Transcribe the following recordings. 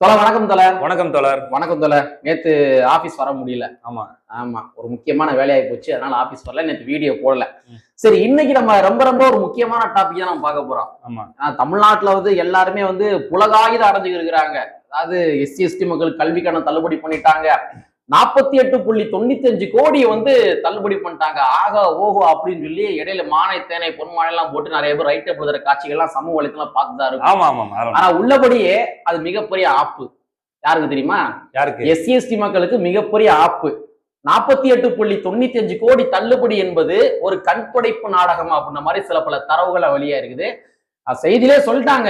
தொலை வணக்கம் தொலை வணக்கம் தோழர் வணக்கம் தொலை நேத்து ஆபீஸ் வர முடியல. ஆமா. ஆமா. ஒரு முக்கியமான வேலையாகி போச்சு. அதனால ஆபீஸ் வரல. நேத்து வீடியோ போடல. சரி இன்னைக்கு நம்ம ரொம்ப ரொம்ப ஒரு முக்கியமான டாபிக் தான் நம்ம பார்க்க போறோம். ஆமா. தமிழ்நாட்டுல வந்து எல்லாருமே வந்து புலகாயுத அடைஞ்சுக்கிட்டு இருக்கிறாங்க அதாவது எஸ்சி எஸ்டி மக்கள் கல்வி கடன் தள்ளுபடி பண்ணிட்டாங்க. நாற்பத்தி எட்டு புள்ளி தொண்ணூத்தி அஞ்சு கோடியை வந்து தள்ளுபடி பண்ணிட்டாங்க. ஆகா ஓஹோ அப்படின்னு சொல்லி இடையில மானை தேனை பொன்மானை எல்லாம் போட்டு நிறைய பேர் ரைட் எழுதுற காட்சிகள்லாம் சமூக வலைத்தளம் பார்த்துதான் இருக்கும். ஆமா ஆமா ஆமா. ஆனா உள்ளபடியே அது மிகப்பெரிய ஆப்பு. யாருக்கு தெரியுமா? யாருக்கு? எஸ்சி எஸ்டி மக்களுக்கு மிகப்பெரிய ஆப்பு. நாற்பத்தி எட்டு புள்ளி தொண்ணூத்தி அஞ்சு கோடி தள்ளுபடி என்பது ஒரு கண்படைப்பு நாடகம் அப்படின்ற மாதிரி சில பல தரவுகளை வெளியா இருக்குது. செய்தியிலே சொல்லிட்டாங்க.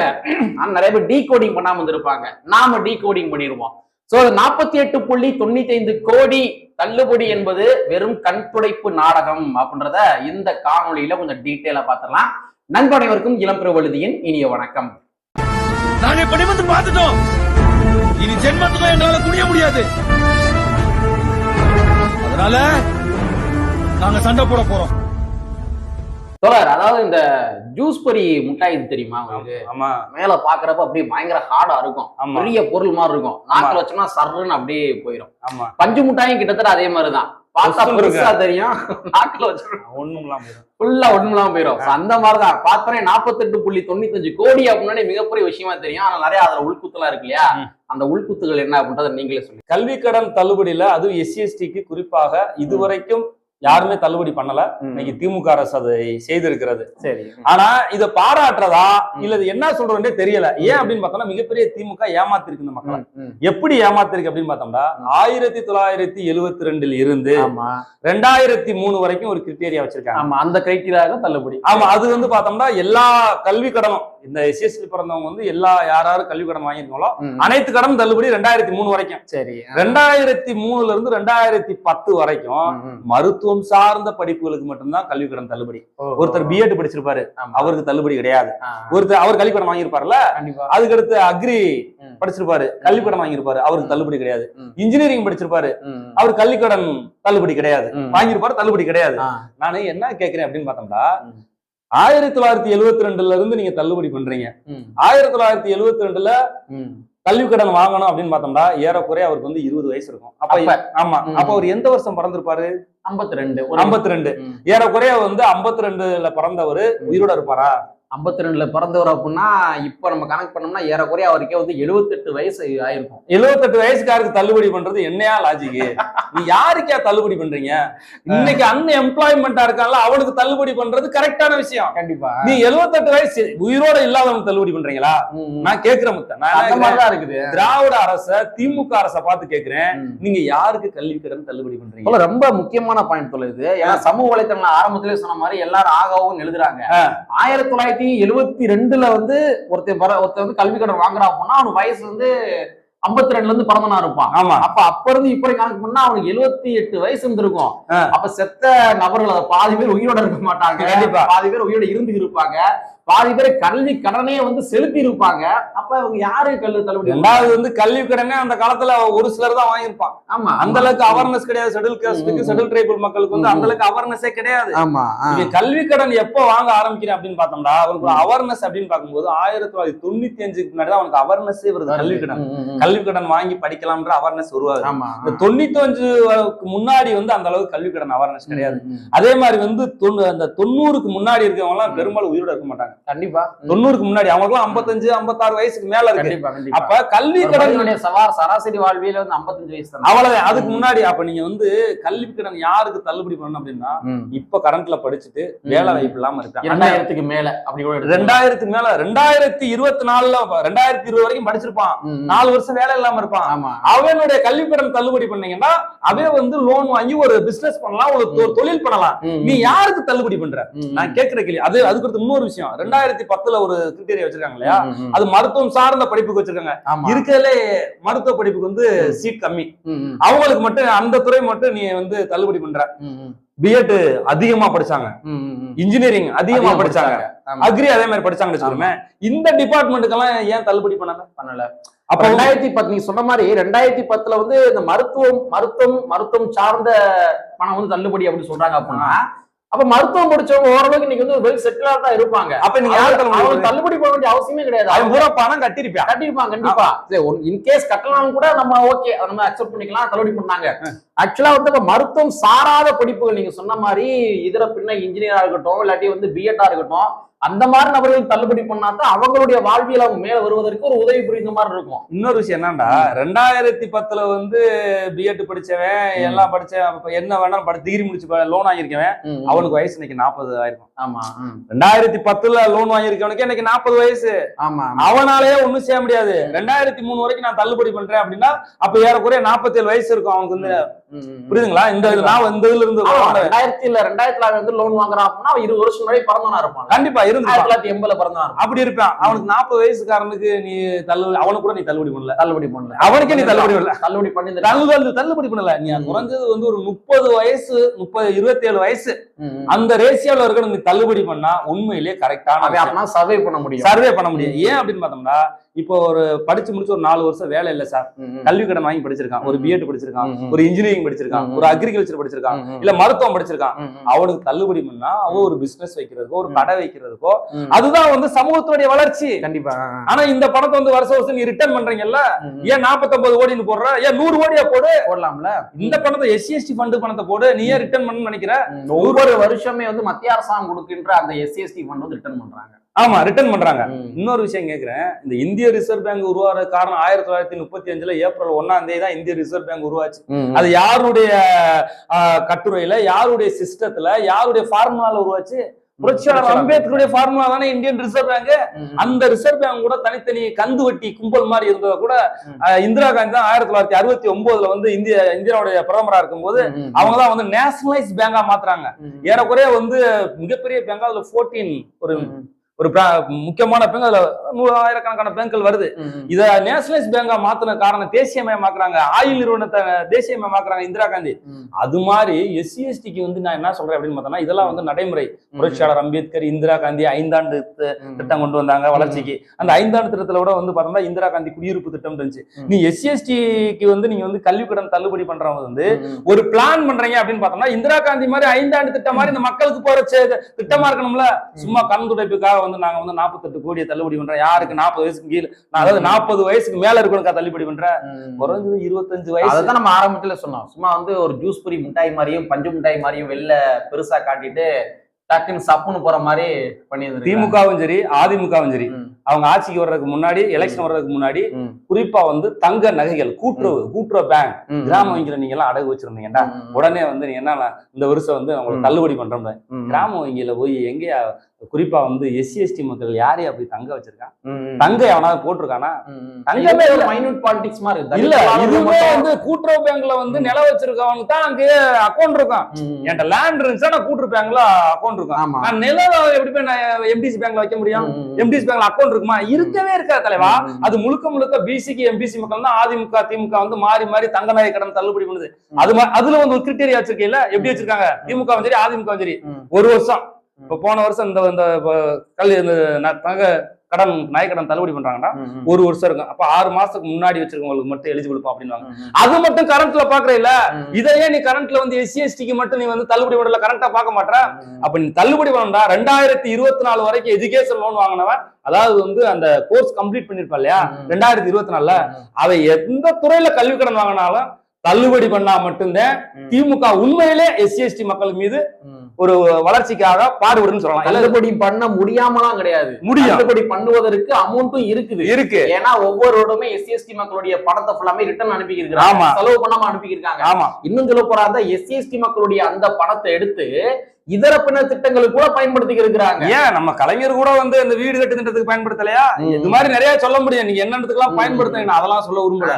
ஆனா நிறைய பேர் டீ கோடிங் பண்ணாம வந்திருப்பாங்க நாம டீ கோடிங் பண்ணிடுவோம். சோ நாற்பத்தி எட்டு புள்ளி தொண்ணூத்தி ஐந்து கோடி தள்ளுபடி என்பது வெறும் கண்துடைப்பு நாடகம் அப்படின்றத இந்த காணொளியில கொஞ்சம் டீட்டெயிலா பாத்திரலாம் நண்பனைவருக்கும் அனைவருக்கும் இனிய வணக்கம். நாங்க இப்படி வந்து பார்த்துட்டோம். இனி ஜென்மத்துல என்னால குடிய முடியாது. அதனால நாங்க சண்டை போட போறோம். தோழர் அதாவது இந்த ஜூஸ் பொரி முட்டாய் இது தெரியுமா உங்களுக்கு? ஆமா. மேல பாக்குறப்ப அப்படியே பயங்கர ஹார்டா இருக்கும். பெரிய பொருள் மாதிரி இருக்கும். நாக்குல வச்சோம்னா சர்ன்னு அப்படியே போயிடும் ஆமா. பஞ்சு முட்டாயும் கிட்டத்தட்ட அதே மாதிரிதான். பார்த்தா. பெருசா தெரியும். நாக்குல வச்சோம்னா ஒண்ணும் இல்லாம போயிடும். ஃபுல்லா ஒண்ணுலாம் போயிடும் அந்த மாதிரிதான். பார்த்தோன்னே நாற்பத்தெட்டு புள்ளி தொண்ணூத்தஞ்சு கோடி அப்படின்னா மிகப்பெரிய விஷயமா தெரியும். ஆனா நிறைய அதுல உள்குத்துலாம் இருக்கு இல்லையா. அந்த உள்குத்துகள் என்ன அப்படின்றத நீங்களே சொல்லி கல்வி கடன் தள்ளுபடியில அதுவும் எஸ்சி எஸ்டிக்கு குறிப்பாக இதுவரைக்கும் யாருமே தள்ளுபடி பண்ணல. இன்னைக்கு திமுக அரசு அதை செய்திருக்கிறது. சரி. ஆனா இத பாராட்டுறதா. இல்ல என்ன சொல்றோன்னே தெரியல. ஏன் அப்படின்னு பார்த்தோம்னா மிகப்பெரிய திமுக ஏமாத்திருக்கு இந்த மக்களை. எப்படி ஏமாத்திருக்கு அப்படின்னு பார்த்தோம்னா. ஆயிரத்தி தொள்ளாயிரத்தி எழுவத்தி ரெண்டுல இருந்து ரெண்டாயிரத்தி மூணு வரைக்கும் ஒரு கிரிட்டேரியா வச்சிருக்காங்க. ஆமா அந்த கிரைட்டீரியா தள்ளுபடி. ஆமா அது வந்து பார்த்தோம்னா எல்லா கல்வி கடனும் இந்த எஸ்எஸ்சி பிறந்தவங்க வந்து எல்லா யார் யாரு கல்வி கடன் வாங்கியிருக்காங்களோ ம். அனைத்து கடன் தள்ளுபடி ரெண்டாயிரத்தி மூணு வரைக்கும். சரி ரெண்டாயிரத்தி மூணுல இருந்து ரெண்டாயிரத்தி பத்து வரைக்கும். மருத்துவம் சார்ந்த படிப்புகளுக்கு மட்டும்தான் கல்வி கடன் தள்ளுபடி. ஒருத்தர் பிஎட் படிச்சிருப்பாரு. அவருக்கு தள்ளுபடி கிடையாது. ஒருத்தர் அவர் கல்வி கடன் வாங்கியிருப்பாருல்ல? கண்டிப்பா. அதுக்கடுத்து அக்ரி. படிச்சிருப்பாரு. கல்வி கடன் வாங்கியிருப்பாரு. அவருக்கு தள்ளுபடி கிடையாது. இன்ஜினியரிங் படிச்சிருப்பாரு. அவர் கல்வி கடன் தள்ளுபடி கிடையாது. வாங்கியிருப்பாரு தள்ளுபடி கிடையாது. நானு என்ன கேக்குறேன் அப்படின்னு பார்த்தோம்னா. ஆயிரத்தி தொள்ளாயிரத்தி எழுவத்தி ரெண்டுல இருந்து நீங்க தள்ளுபடி பண்றீங்க. ஆயிரத்தி தொள்ளாயிரத்தி எழுவத்தி ரெண்டுல. கல்வி கடன் வாங்கணும் அப்படின்னு பார்த்தோம்னா ஏறக்குறைய அவருக்கு வந்து இருபது வயசு இருக்கும். அப்ப. ஆமா. அப்ப அவர் எந்த வருஷம் பிறந்திருப்பாரு? 52 ஒரு ஐம்பத்தி ரெண்டு. ஏறக்குறைய வந்து 52 ரெண்டுல பிறந்தவர் உயிரோட இருப்பாரா? 52 ல பிறந்தவர் அப்படின்னா இப்ப நம்ம கணக்கு பண்ணோம்னா ஏறக்குறைய அவருக்கே வந்து 78 வயசு ஆயிருக்கும். எழுவத்தெட்டு வயசுக்காருக்கு தள்ளுபடி பண்றது என்னையா லாஜிக்கு நீ யாருக்கே தள்ளுபடி பண்றீங்க? இன்னைக்கு அன் எம்ப்ளாய்மெண்டா இருக்கான்ல அவனுக்கு தள்ளுபடி பண்றது கரெக்டான விஷயம். கண்டிப்பா. நீ 78 வயசு உயிரோட இல்லாதவனுக்கு தள்ளுபடி பண்றீங்களா? நான் கேக்குறேன் முத்த நான் இருக்குது. திராவிட அரச திமுக அரச பார்த்து கேக்குறேன். நீங்க யாருக்கு கல்வி கடன் தள்ளுபடி பண்றீங்க? ரொம்ப முக்கியமான பாயிண்ட் சொல்லுது ஏன்னா சமூக வலைத்தளங்கள் ஆரம்பத்திலே சொன்ன மாதிரி எல்லாரும் ஆகவும் எழுதுறாங்க. ஆயிரத்தி தொள்ளாயிரத்தி எழுவத்தி ரெண்டுல வந்து ஒருத்தன் வர ஒருத்தன் வந்து கல்வி கடன் வாங்குறா அப்படின்னா அவன் வயசு வந்து 52 ரெண்டுல இருந்து பிறந்தனா இருப்பான். ஆமா. அப்ப அப்ப இருந்து இப்ப வரைக்கும் கணக்கு பண்ணா அவனுக்கு 78 எட்டு வயசு இருந்திருக்கும். அப்ப செத்த நபர்கள் பாதி பேர் உயிரோட இருக்க மாட்டாங்க. பாதி பேர் உயிரோட இருந்து இருப்பாங்க. பாதி பேர் கல்வி கடனே வந்து செலுத்தி இருப்பாங்க அப்ப அவங்க யாரு கல்வி தள்ளுபடி? ரெண்டாவது வந்து கல்வி கடனே அந்த காலத்துல ஒரு சிலர் தான் வாங்கியிருப்பான் ஆமா அந்த அளவுக்கு அவேர்னஸ் கிடையாது. ம், காஸ்டுக்கு ம். ஷெட்யூல் ட்ரைபல் மக்களுக்கு வந்து அந்த. அளவுக்கு அவேர்னஸே கிடையாது. ஆமா. நீங்க கல்வி கடன் எப்போ வாங்க ஆரம்பிக்கிறேன் அப்படின்னு பார்த்தோம்னா அவனுக்கு அவேர்னஸ் அப்படின்னு பார்க்கும்போது ஆயிரத்தி தொள்ளாயிரத்தி தொண்ணூத்தி அஞ்சுக்கு முன்னாடி தான் அவனுக்கு அவேர்னஸே வருது கல்வி கடன். கல்வி கடன் வாங்கி படிக்கலாம்ன்ற அவேர்னஸ் உருவாது இந்த தொண்ணூத்தி அஞ்சு முன்னாடி வந்து அந்த அளவுக்கு கல்வி கடன் அவேர்னஸ் கிடையாது. அதே மாதிரி வந்து அந்த தொண்ணூறுக்கு முன்னாடி இருக்கவங்க எல்லாம் பெரும்பாலும் உயிரோட இருக்க மாட்டாங்க. கண்டிப்பா. தொண்ணூறுக்கு முன்னாடி அவங்க எல்லாம் ஐம்பத்தஞ்சு ஐம்பத்தாறு வயசுக்கு மேல இருக்கு. அப்ப கல்வி கடன் சவார் சராசரி வாழ்வியல வந்து 55 வயசு தான். அவ்வளவுதான். அதுக்கு முன்னாடி அப்ப நீங்க வந்து கல்வி கடன் யாருக்கு தள்ளுபடி பண்ணணும் அப்படின்னா இப்ப கரண்ட்ல படிச்சுட்டு வேலை வாய்ப்பு இல்லாம இருக்காங்க. இரண்டாயிரத்துக்கு மேல அப்படி. ரெண்டாயிரத்துக்கு மேல ரெண்டாயிரத்தி இருபத்தி நாலுல ரெண்டாயிரத்தி இருபது வரைக்கும் படிச்சிருப்பான். நாலு வருஷம் வேலை இல்லாம இருப்பான். அவனுடைய கல்வி கடன் தள்ளுபடி பண்ணீங்கன்னா அவன் வந்து லோன் வாங்கி ஒரு பிசினஸ் பண்ணலாம் ஒரு தொழில் பண்ணலாம். நீ யாருக்கு தள்ளுபடி பண்ற? நான் கேட்கிற கேள்வி. அது அதுக்கு இன்னொரு விஷயம். ரெண்டாயிரத்தி பத்துல ஒரு கிரிட்டேரியா வச்சிருக்காங்க இல்லையா. அது மருத்துவம் சார்ந்த படிப்புக்கு வச்சிருக்காங்க. இருக்கிறதுலே மருத்துவ படிப்புக்கு வந்து. சீட் கம்மி. அவங்களுக்கு மட்டும் அந்த துறை மட்டும் நீ வந்து தள்ளுபடி பண்ற. பிஎட் அதிகமா படிச்சாங்க. இன்ஜினியரிங் அதிகமா படிச்சாங்க. அக்ரி அதே மாதிரி படிச்சாங்கன்னு வச்சுக்கோமே இந்த டிபார்ட்மெண்ட்டுக்கெல்லாம் ஏன் தள்ளுபடி பண்ணல? பண்ணல. அப்ப ரெண்டாயிரத்தி பத்து நீங்க சொன்ன மாதிரி ரெண்டாயிரத்தி பத்துல வந்து இந்த மருத்துவம் மருத்துவம் மருத்துவம் சார்ந்த பணம் வந்து தள்ளுபடி அப்படின்னு சொல்றாங்க அப்படின்னா அப்ப மருத்துவம் படிச்சவங்க ஓரளவுக்கு இன்னைக்கு வந்து வெல் செட்டிலா தான் இருப்பாங்க. அப்ப நீங்க யார் தள்ளுபடி அவங்க பண்ண வேண்டிய அவசியமே கிடையாது. அவன் பூரா பணம் கட்டிருப்பான் கட்டிருப்பாங்க கண்டிப்பா. இன்கேஸ் கட்டலாம் கூட நம்ம ஓகே நம்ம அக்செப்ட் பண்ணிக்கலாம் தள்ளுபடி பண்ணாங்க. ஆக்சுவலா வந்து இப்ப மருத்துவம் சாராத படிப்புகள் நீங்க சொன்ன மாதிரி இதர பின்ன இன்ஜினியரா இருக்கட்டும் இல்லாட்டி வந்து பிஎட்டா இருக்கட்டும் அந்த மாதிரி நபர்கள் தள்ளுபடி பண்ணாதான் அவங்களுடைய வாழ்வியல் அவங்க மேல வருவதற்கு ஒரு உதவி புரிந்த மாதிரி இருக்கும். இன்னொரு விஷயம் என்னன்னா ரெண்டாயிரத்தி பத்துல வந்து பிஎட் படிச்சவன் எல்லாம் அப்ப என்ன வேணாலும் படி டிகிரி முடிச்சு லோன் வாங்கியிருக்கவன் அவனுக்கு வயசு இன்னைக்கு நாற்பது ஆயிருக்கும் ஆமா. ரெண்டாயிரத்தி பத்துல லோன் வாங்கியிருக்கவனுக்கு இன்னைக்கு நாற்பது வயசு. ஆமா அவனாலேயே ஒண்ணும் செய்ய முடியாது. ரெண்டாயிரத்தி மூணு வரைக்கும் நான் தள்ளுபடி பண்றேன் அப்படின்னா அப்ப ஏறக்குறைய நாற்பத்தி ஏழு வயசு இருக்கும் அவனுக்கு வந்து. புரியுதுங்களா? இந்த நான் இந்த இதுல இருந்து. ரெண்டாயிரத்தி இல்ல ரெண்டாயிரத்துல வந்து லோன் வாங்குறான் அப்படின்னா இருபது வருஷம் முன்னாடி பிறந்தவனா இருப்பான். கண்டிப்பா இருந்து தொள்ளாயிரத்தி எண்பதுல இருப்பான். அப்படி இருப்பான். அவனுக்கு நாற்பது வயசுக்காரனுக்கு நீ தள்ளுபடி அவனுக்கு கூட நீ தள்ளுபடி பண்ணல. தள்ளுபடி பண்ணல. அவனுக்கே நீ தள்ளுபடி பண்ணல. தள்ளுபடி பண்ணி தள்ளுபடி தள்ளுபடி பண்ணல. நீ. குறைஞ்சது வந்து ஒரு முப்பது வயசு முப்பது இருபத்தி ஏழு வயசு. அந்த ரேஷியோல இருக்கணும். நீ தள்ளுபடி பண்ணா உண்மையிலேயே கரெக்டான சர்வே பண்ண முடியும். சர்வே பண்ண முடியும். ஏன் அப்படின்னு பார்த்தோம்னா இப்போ ஒரு படிச்சு முடிச்சு ஒரு நாலு வருஷம் வேலை இல்ல சார். கல்வி கடன் வாங்கி படிச்சிருக்கான் ஒரு. பிஎட் படிச்சிருக்கான். ஒரு இன்ஜினியரிங் படிச்சிருக்கான். ஒரு அக்ரிகல்ச்சர் படிச்சிருக்கான். இல்ல மருத்துவம் படிச்சிருக்கான். அவனுக்கு தள்ளுபடி பண்ணா அவன் ஒரு பிசினஸ் வைக்கிறதுக்கோ ஒரு. கடை வைக்கிறதுக்கோ. அதுதான் வந்து சமூகத்துடைய வளர்ச்சி கண்டிப்பா. ஆனா இந்த பணத்தை வந்து வருஷம் வருஷம் நீ ரிட்டர்ன் பண்றீங்கல்ல. ஏன் 49 கோடின்னு போடுற ஏன் நூறு கோடியா போடு போடலாம்ல இந்த பணத்தை எஸ்சி எஸ்டி ஃபண்ட் பணத்தை போடு நீ ஏன் ரிட்டர்ன் பண்ணு நினைக்கிற. ஒவ்வொரு வருஷமே வந்து மத்திய அரசாங்கம் கொடுக்கின்ற அந்த எஸ்சிஎஸ்டி ஃபண்ட் வந்து ரிட்டர்ன் பண்றாங்க ஆமா ரிட்டர்ன் பண்றாங்க. இன்னொரு விஷயம் கேக்குறேன். இந்த இந்திய ரிசர்வ் பேங்க் உருவாகிற காரணம் ஆயிரத்தி தொள்ளாயிரத்தி முப்பத்தி அஞ்சுல ஏப்ரல் ஒன்னாம் தேதி தான் இந்திய ரிசர்வ் பேங்க் உருவாச்சு. அது யாருடைய கட்டுரையில யாருடைய சிஸ்டத்துல யாருடைய ஃபார்முலால உருவாச்சு? புரட்சியாளர் அம்பேத்கருடைய ஃபார்முலா தானே இந்தியன் ரிசர்வ் பேங்க். அந்த ரிசர்வ் பேங்க் கூட தனித்தனி கந்து வட்டி கும்பல் மாதிரி இருந்தத கூட இந்திரா காந்தி தான் ஆயிரத்தி தொள்ளாயிரத்தி அறுபத்தி ஒன்பதுல வந்து இந்திய இந்தியாவுடைய பிரதமரா இருக்கும்போது. அவங்க தான் வந்து நேஷனலைஸ் பேங்கா மாத்துறாங்க. ஏறக்குறைய வந்து மிகப்பெரிய பேங்க் அதுல 14 ஒரு ஒரு முக்கியமான பேங்க் அதுல நூறு ஆயிரக்கணக்கான பேங்க்கள் வருது. இத நேஷனலைஸ் பேங்கா மாத்தின காரணம் தேசியமயமாக்குறாங்க. ஆயில் நிறுவனத்தை தேசியமயமாக்குறாங்க இந்திரா காந்தி. அது மாதிரி எஸ்சி எஸ்டிக்கு வந்து நான் என்ன சொல்றேன் அப்படின்னு பார்த்தோம்னா இதெல்லாம் வந்து நடைமுறை. புரட்சியாளர் அம்பேத்கர் இந்திரா காந்தி ஐந்தாண்டு. திட்டம் கொண்டு வந்தாங்க வளர்ச்சிக்கு. அந்த ஐந்தாண்டு திட்டத்துல கூட வந்து பார்த்தோம்னா இந்திரா காந்தி குடியிருப்பு திட்டம் இருந்துச்சு. நீ எஸ்சி எஸ்டிக்கு வந்து நீங்க வந்து கல்வி கடன் தள்ளுபடி பண்றவங்க வந்து. ஒரு பிளான் பண்றீங்க அப்படின்னு பார்த்தோம்னா இந்திரா காந்தி மாதிரி ஐந்தாண்டு திட்டம் மாதிரி இந்த மக்களுக்கு போற திட்டமா இருக்கணும்ல. சும்மா கண் துடைப்புக்காக வந்து நாங்க வந்து நாற்பத்தெட்டு கோடியை தள்ளுபடி பண்றோம். யாருக்கு நாற்பது வயசுக்கு கீழே? நான் அதாவது நாற்பது வயசுக்கு மேல இருக்கணுக்கா தள்ளுபடி பண்றேன். குறைஞ்சது இருபத்தஞ்சு வயசு. அததான் நம்ம ஆரம்பத்துல சொன்னோம். சும்மா வந்து ஒரு ஜூஸ் பொரி மிட்டாய் மாதிரியும் பஞ்சு மிட்டாய் மாதிரியும் வெளில பெருசா காட்டிட்டு டக்குன்னு சப்புன்னு போற மாதிரி பண்ணி திமுகவும் சரி அதிமுகவும் சரி. அவங்க ஆட்சிக்கு வர்றதுக்கு முன்னாடி எலெக்ஷன் வர்றதுக்கு முன்னாடி குறிப்பா வந்து தங்க நகைகள் கூட்டுறவு கூட்டுறவு பேங்க் கிராம வங்கியில நீங்க எல்லாம் அடகு வச்சிருந்தீங்கடா. உடனே வந்து நீ என்ன இந்த வருஷம் வந்து உங்களுக்கு. தள்ளுபடி பண்றோம் கிராம வங்கியில போய் எங்கேயா குறிப்பா வந்து எஸ்சி எஸ்டி மக்கள் யாரையும் அப்படி தங்க வச்சிருக்கான் தங்க எவனாவது போட்டிருக்கானா? தங்கமே இல்ல. மைனூட் பாலிடிக்ஸ் மாதிரி. இல்ல இதுவே. வந்து கூட்டுறவு பேங்க்ல வந்து நில வச்சிருக்கவனுக்கு தான் அங்கே அக்கௌண்ட் இருக்கும். என்கிட்ட லேண்ட் இருந்துச்சா நான் கூட்டுறவு பேங்க்ல அக்கௌண்ட் இருக்கும் நான் நிலம் எப்படி போய் நான் எம்டிசி பேங்க்ல வைக்க முடியும்? எம்டிசி பேங்க்ல அக்கௌண்ட் இருக்குமா? இருக்கவே இருக்காது தலைவா. அது முழுக்க முழுக்க பிசிக்கு எம்பிசி மக்கள் தான் அதிமுக திமுக வந்து மாறி மாறி தங்க நகை கடன் தள்ளுபடி பண்ணுது. அது அதுல வந்து ஒரு கிரிட்டேரியா வச்சிருக்கீல்ல எப்படி வச்சிருக்காங்க? திமுக சரி அதிமுக சரி. ஒரு வருஷம். இப்ப போன வருஷம் இந்த இந்த கல் இந்த தங்க கடன் நகை கடன் தள்ளுபடி பண்றாங்கன்னா. ஒரு வருஷம் இருக்கும் அப்ப ஆறு மாசத்துக்கு முன்னாடி வச்சிருக்கவங்களுக்கு மட்டும் எலிஜிபிள் ம். அது மட்டும் கரண்ட்ல பாக்குற இல்ல. இதையே நீ கரண்ட்ல வந்து எஸ்சி எஸ்டிக்கு மட்டும் நீ வந்து தள்ளுபடி பண்ணல கரண்டா பார்க்க மாட்டற. அப்ப நீ தள்ளுபடி பண்ணா ரெண்டாயிரத்தி இருபத்தி நாலு வரைக்கும் எஜுகேஷன் லோன் வாங்கினவன் அதாவது வந்து அந்த கோர்ஸ் கம்ப்ளீட் பண்ணிருப்பா இல்லையா. ரெண்டாயிரத்தி இருபத்தி நாலுல அவன் எந்த துறையில கல்வி கடன் வாங்கினாலும் தள்ளுபடி பண்ணா மட்டும்தான். திமுக உண்மையிலே எஸ்சி எஸ்டி மக்கள் மீது. ஒரு வளர்ச்சிக்காக பாடுபடுன்னு சொல்லலாம். தள்ளுபடி பண்ண முடியாமலாம் கிடையாது. முடியும் தள்ளுபடி பண்ணுவதற்கு அமௌண்ட்டும் இருக்குது. இருக்கு. ஏன்னா ஒவ்வொருவருமே எஸ்சி எஸ்டி மக்களுடைய பணத்தை ஃபுல்லாமே ரிட்டர்ன் அனுப்பி ஆமா. இருக்காங்க செலவு பண்ணாம அனுப்பி இருக்காங்க ஆமா. இன்னும் சொல்ல போறா எஸ்சி எஸ்டி மக்களுடைய அந்த பணத்தை எடுத்து இதர பின்ன திட்டங்களுக்கு கூட பயன்படுத்தி இருக்கிறாங்க ஏன்? நம்ம கலைஞர் கூட வந்து அந்த வீடு கட்டு திட்டத்துக்கு பயன்படுத்தலையா? இது மாதிரி நிறைய சொல்ல முடியும். நீங்க என்னன்றதுக்கெல்லாம் ம். பயன்படுத்துறீங்க நான் அதெல்லாம் சொல்ல விரும்பல.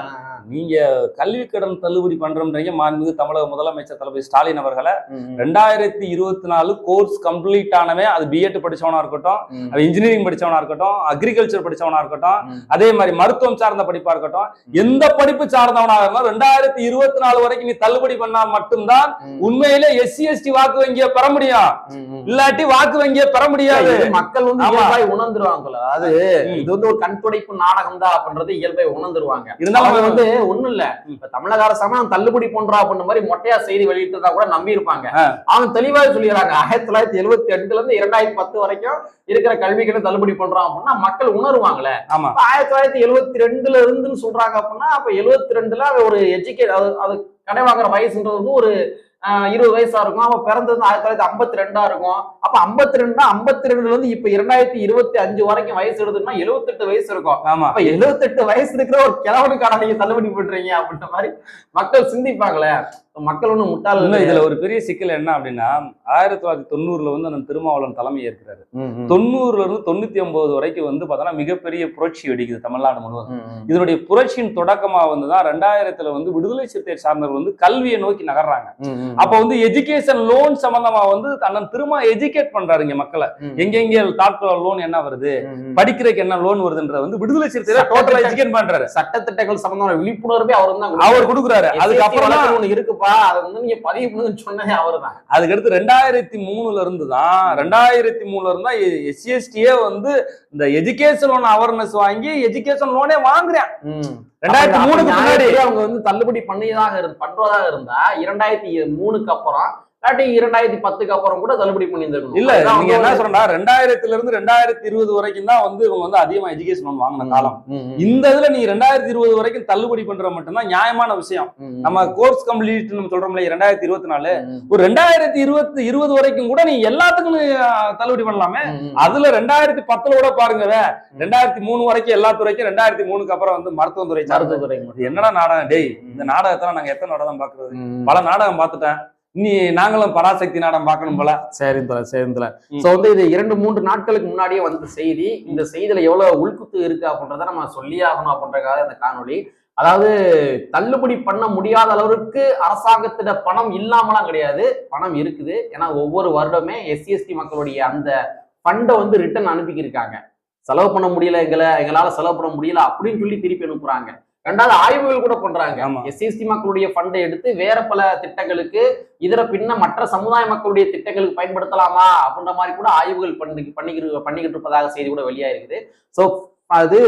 நீங்க கல்வி கடன் தள்ளுபடி பண்றோம்ன்றீங்க. மாண்புமிகு தமிழக முதலமைச்சர் தளபதி ஸ்டாலின் அவர்களை. ரெண்டாயிரத்தி இருபத்தி நாலு கோர்ஸ் கம்ப்ளீட் ஆனவே அது பிஎட் படிச்சவனா இருக்கட்டும் அது இன்ஜினியரிங் படிச்சவனா இருக்கட்டும் அக்ரிகல்ச்சர் படிச்சவனா இருக்கட்டும் அதே மாதிரி மருத்துவம் சார்ந்த படிப்பா இருக்கட்டும் எந்த படிப்பு சார்ந்தவனாக இருந்தாலும் ரெண்டாயிரத்தி இருபத்தி நாலு வரைக்கும் நீ தள்ளுபடி பண்ணா மட்டும்தான் உண்மையிலே எஸ்சி எஸ்டி வாக்கு வங்கியை பெற முடியும். இல்லாட்டி வாக்கு வங்கியை பெற முடியாது. மக்கள் வந்து ஆமா. இயல்பாய் உணர்ந்துருவாங்க அதாவது ம். இது வந்து ஒரு கண் துடைப்பு நாடகம் தான் அப்படின்றது இயல்பை உணர்ந்துருவாங்க. இருந்தாலும் வந்து ஒண்ணும் இல்ல இப்ப தமிழக அரசாங்கம் தள்ளுபடி பண்றா அப்படின்ற மாதிரி மொட்டையா செய்தி வெளியிட்டு கூட நம்பி இருப்பாங்க. அவங்க தெளிவாக சொல்லிடுறாங்க. ஆயிரத்தி தொள்ளாயிரத்தி எழுபத்தி எட்டுல இருந்து இரண்டாயிரத்தி பத்து வரைக்கும் இருக்கிற கல்விக்கு தள்ளுபடி பண்றோம் அப்படின்னா மக்கள் உணருவாங்கல்ல ஆயிரத்தி தொள்ளாயிரத்தி எழுபத்தி ரெண்டுல இருந்துன்னு சொல்றாங்க அப்படின்னா அப்ப எழுபத்தி ரெண்டுல ஒரு எஜுகேட் அது கடை வாங்குற வயசுன்றது ஒரு இருபது வயசா இருக்கும். அவன் பிறந்தது ஆயிரத்தி தொள்ளாயிரத்தி ஐம்பத்தி ரெண்டா இருக்கும். அப்ப ஐம்பத்தி ரெண்டா ஐம்பத்தி ரெண்டுல இருந்து இப்ப இரண்டாயிரத்தி இருபத்தி அஞ்சு வரைக்கும் வயசு எடுத்துன்னா எழுபத்தெட்டு வயசு இருக்கும். ஆமா. அப்ப எழுபத்தெட்டு வயசு இருக்கிற ஒரு கிழவனுக்கான நீங்க தள்ளுபடி பண்றீங்க அப்படின்ற மாதிரி மக்கள் சிந்திப்பாங்களே. மக்கள் ஒண்ணும் முட்டாள் இன்னும் இதுல ஒரு பெரிய சிக்கல் என்ன அப்படின்னா ஆயிரத்தி தொள்ளாயிரத்தி தொண்ணூறுல வந்து அந்த திருமாவளவன் தலைமை ஏற்கிறாரு. தொண்ணூறுல இருந்து தொண்ணூத்தி ஒன்பது வரைக்கும் வந்து பார்த்தோன்னா மிகப்பெரிய புரட்சி வெடிக்குது தமிழ்நாடு முழுவதும். இதனுடைய புரட்சியின் தொடக்கமா வந்து தான் ரெண்டாயிரத்துல வந்து விடுதலை சிறுத்தை சார்ந்தவர் வந்து கல்வியை நோக்கி நகர்றாங்க. அப்ப வந்து எஜுகேஷன் லோன் சம்பந்தமா வந்து அண்ணன் திரும்ப எஜுகேட் பண்றாரு இங்க மக்களை. எங்கெங்க டாக்டர் லோன் என்ன வருது? படிக்கிறதுக்கு என்ன லோன் வருதுன்றத வந்து விடுதலை சிறுத்தையில டோட்டலா எஜுகேட் பண்றாரு. சட்டத்திட்டங்கள் சம்பந்தமான விழிப்புணர்வே அவர் தான் அவர் கொடுக்குறாரு. அதுக்கப்புறம் ஒண்ணு இருக்குப்பா அதை வந்து நீங்க பதிவு பண்ணுன்னு சொன்னதே அவர்தான். அதுக்கடுத்து ரெண்டாயிரத்தி மூணுல இருந்து தான் ரெண்டாயிரத்தி மூணுல இருந்தா எஸ்சிஎஸ்டியே வந்து இந்த எஜுகேஷன் லோன் அவேர்னஸ் வாங்கி எஜுகேஷன் லோனே வாங்குறேன். ரெண்டாயிரத்தி மூணுக்கு முன்னாடி. அவங்க வந்து தள்ளுபடி பண்ணியதாக இருந்து பண்றதாக இருந்தா இரண்டாயிரத்தி மூணுக்கு அப்புறம் இல்லாட்டி இரண்டாயிரத்தி பத்துக்கு அப்புறம் கூட தள்ளுபடி பண்ணியிருந்திருக்கணும். இல்ல நீங்க என்ன சொல்றா ரெண்டாயிரத்துல இருந்து ரெண்டாயிரத்தி இருபது வரைக்கும் தான் வந்து இவங்க வந்து அதிகமா எஜுகேஷன் லோன் வாங்கின காலம். இந்த இதுல நீ ரெண்டாயிரத்தி இருபது வரைக்கும் தள்ளுபடி பண்ற மட்டும்தான் நியாயமான விஷயம். நம்ம கோர்ஸ் கம்ப்ளீட் நம்ம சொல்றோம்ல ரெண்டாயிரத்தி இருபத்தி நாலு. ஒரு ரெண்டாயிரத்தி இருபத்தி இருபது வரைக்கும் கூட நீ எல்லாத்துக்கும் தள்ளுபடி பண்ணலாமே. அதுல ரெண்டாயிரத்தி பத்துல கூட பாருங்க ரெண்டாயிரத்தி மூணு வரைக்கும் எல்லா துறைக்கும் ரெண்டாயிரத்தி மூணுக்கு அப்புறம் வந்து மருத்துவத்துறை மருத்துவத்துறை என்னடா நாடகம்? டேய் இந்த நாடகத்துல நாங்க எத்தனை நாடகம் பாக்குறது. பல நாடகம் பார்த்துட்டேன். நீ நாங்களும் பராசக்தி நாடகம் பார்க்கணும் போல. சரி தல சரி தல ம். சோ வந்து இது இரண்டு மூன்று நாட்களுக்கு முன்னாடியே வந்த செய்தி. இந்த செய்தியில எவ்வளவு உள்குத்து இருக்கு அப்படின்றத நம்ம சொல்லியே ஆகணும் அப்படின்றக்காக இந்த காணொளி. அதாவது தள்ளுபடி பண்ண முடியாத அளவுக்கு அரசாங்கத்திட பணம் இல்லாமலாம் கிடையாது. பணம் இருக்குது. ஏன்னா ஒவ்வொரு வருடமே எஸ்சி எஸ்டி மக்களுடைய அந்த ஃபண்டை வந்து ரிட்டர்ன் அனுப்பிக்கிருக்காங்க. செலவு பண்ண முடியல எங்களை எங்களால செலவு பண்ண முடியல அப்படின்னு சொல்லி திருப்பி அனுப்புறாங்க. ரெண்டாவது ஆய்வுகள் கூட பண்றாங்க. எஸ்சிஎஸ்டி மக்களுடைய ஃபண்டை எடுத்து வேற பல திட்டங்களுக்கு இதர பின்ன மற்ற சமுதாய மக்களுடைய திட்டங்களுக்கு பயன்படுத்தலாமா அப்படின்ற மாதிரி கூட ஆய்வுகள் பண்ணி பண்ணிக்கிட்டு பண்ணிக்கிட்டு இருப்பதாக செய்தி கூட வெளியா இருக்குது. ஸோ அது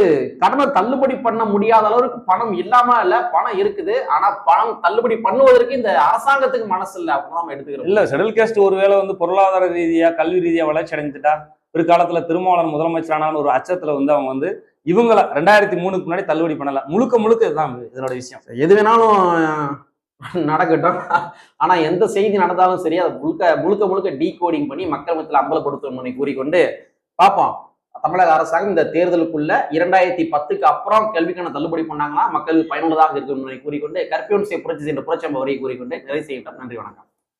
கடனை தள்ளுபடி பண்ண முடியாத அளவுக்கு பணம் இல்லாம இல்ல பணம் இருக்குது. ஆனா பணம் தள்ளுபடி பண்ணுவதற்கு இந்த அரசாங்கத்துக்கு மனசு இல்லை அப்படின்னு நம்ம எடுத்துக்கிறோம். இல்ல ஷெடியூல் கேஸ்ட் ஒருவேளை வந்து பொருளாதார ரீதியா கல்வி ரீதியா வளர்ச்சி அடைஞ்சிட்டா பிற்காலத்துல திருமாவளவன் முதலமைச்சரானான்னு ஒரு அச்சத்துல வந்து அவங்க வந்து இவங்கள ரெண்டாயிரத்தி மூணுக்கு முன்னாடி தள்ளுபடி பண்ணல. முழுக்க முழுக்க இதுதான் இதனோட விஷயம். எது வேணாலும் நடக்கட்டும். ஆனா எந்த செய்தி நடந்தாலும் சரி அதை முழுக்க முழுக்க முழுக்க டீ கோடிங் பண்ணி மக்கள் மத்தியில் அம்பலப்படுத்தணும்னு கூறிக்கொண்டு பார்ப்போம். தமிழக அரசாங்கம் இந்த தேர்தலுக்குள்ள இரண்டாயிரத்தி பத்துக்கு அப்புறம் கல்விக்கான தள்ளுபடி பண்ணாங்கன்னா மக்களுக்கு பயனுள்ளதாக இருக்கும் கூறிக்கொண்டு கற்பியோன்சிய புரட்சி சென்ற புரட்சி வரை கூறிக்கொண்டு நிறைவு செய்யட்டும் நன்றி வணக்கம்.